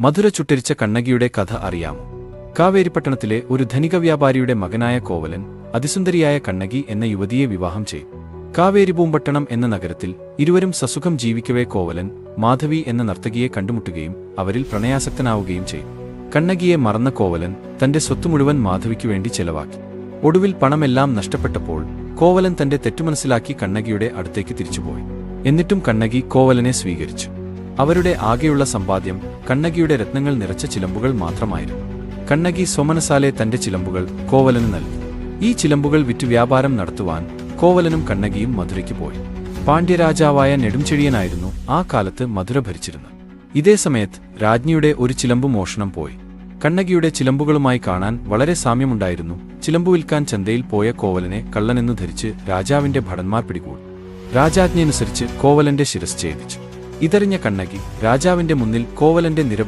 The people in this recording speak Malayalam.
മധുര ചുട്ടരിച്ച കണ്ണകിയുടെ കഥ അറിയാമോ കാവേരിപ്പട്ടണത്തിലെ ഒരു ധനിക വ്യാപാരിയുടെ മകനായ കോവലൻ അതിസുന്ദരിയായ കണ്ണകി എന്ന യുവതിയെ വിവാഹം ചെയ്യും കാവേരിപൂമ്പട്ടണം എന്ന നഗരത്തിൽ ഇരുവരും സസുഖം ജീവിക്കവേ കോവലൻ മാധവി എന്ന നർത്തകിയെ കണ്ടുമുട്ടുകയും അവരിൽ പ്രണയാസക്തനാവുകയും ചെയ്യും കണ്ണകിയെ മറന്ന കോവലൻ തന്റെ സ്വത്ത് മുഴുവൻ മാധവിക്കു വേണ്ടി ചെലവാക്കി. ഒടുവിൽ പണമെല്ലാം നഷ്ടപ്പെട്ടപ്പോൾ കോവലൻ തന്റെ തെറ്റുമനസ്സിലാക്കി കണ്ണകിയുടെ അടുത്തേക്ക് തിരിച്ചുപോയി. എന്നിട്ടും കണ്ണകി കോവലനെ സ്വീകരിച്ചു. അവരുടെ ആകെയുള്ള സമ്പാദ്യം കണ്ണകിയുടെ രത്നങ്ങൾ നിറച്ച ചിലമ്പുകൾ മാത്രമായിരുന്നു. കണ്ണകി സ്വമനസാലെ തന്റെ ചിലമ്പുകൾ കോവലന് നൽകി. ഈ ചിലമ്പുകൾ വിറ്റു വ്യാപാരം നടത്തുവാൻ കോവലനും കണ്ണകിയും മധുരയ്ക്ക് പോയി. പാണ്ഡ്യരാജാവായ നെടുംചെഴിയനായിരുന്നു ആ കാലത്ത് മധുര ഭരിച്ചിരുന്നത്. ഇതേ സമയത്ത് രാജ്ഞിയുടെ ഒരു ചിലമ്പു മോഷണം പോയി. കണ്ണകിയുടെ ചിലമ്പുകളുമായി കാണാൻ വളരെ സാമ്യമുണ്ടായിരുന്നു. ചിലമ്പു വിൽക്കാൻ ചന്തയിൽ പോയ കോവലനെ കള്ളനെന്നു ധരിച്ച് രാജാവിന്റെ ഭടന്മാർ പിടികൂടി. രാജാജ്ഞയനുസരിച്ച് കോവലന്റെ ശിരസ് ഛേദിച്ചു. ഇതറിഞ്ഞ കണ്ണകി രാജാവിന്റെ മുന്നിൽ കോവലന്റെ നിര